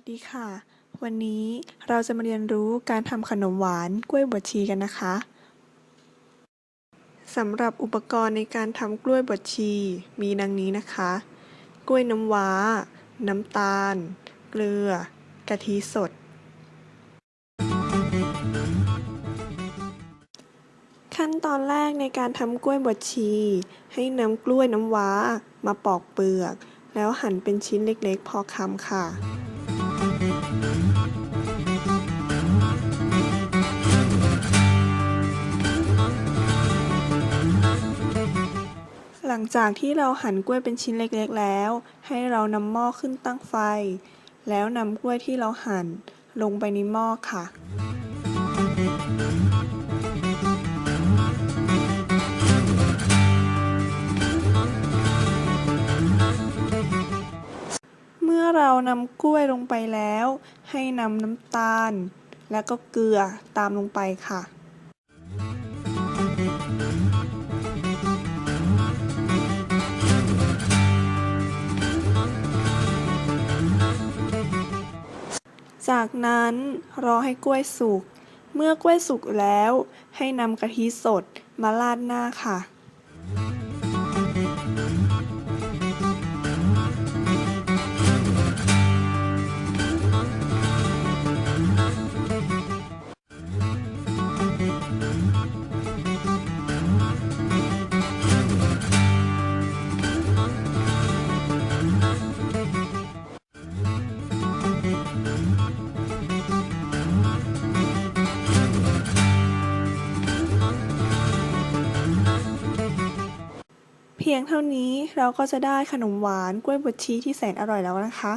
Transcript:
วัสดีค่ะ วันนี้เราจะมาเรียนรู้การทำขนมหวานกล้วยบวชชีกันนะคะสำหรับอุปกรณ์ในการทำกล้วยบวชชีมีดังนี้นะคะ กล้วยน้ำว้า น้ำตาล เกลือ กะทิสด ขั้นตอนแรกในการทำกล้วยบวชชี ให้นำกล้วยน้ำว้ามาปอกเปลือกแล้วหั่นเป็นชิ้นเล็กๆ พอคำค่ะ หลังจากที่เราหั่นกล้วยเป็นชิ้นเล็กๆแล้ว ให้เรานำหม้อขึ้นตั้งไฟ แล้วนำกล้วยที่เราหั่นลงไปในหม้อค่ะ อเรานำกล้วยลงไปแล้ว ให้นำน้ำตาล และก็เกลือตามลงไปค่ะ จากนั้นรอให้กล้วยสุก เมื่อกล้วยสุกแล้ว ให้นำกะทิสดมาราดหน้าค่ะ เพียงเท่านี้เราก็จะได้ขนมหวานกล้วยบดชีที่แสนอร่อยแล้วนะคะ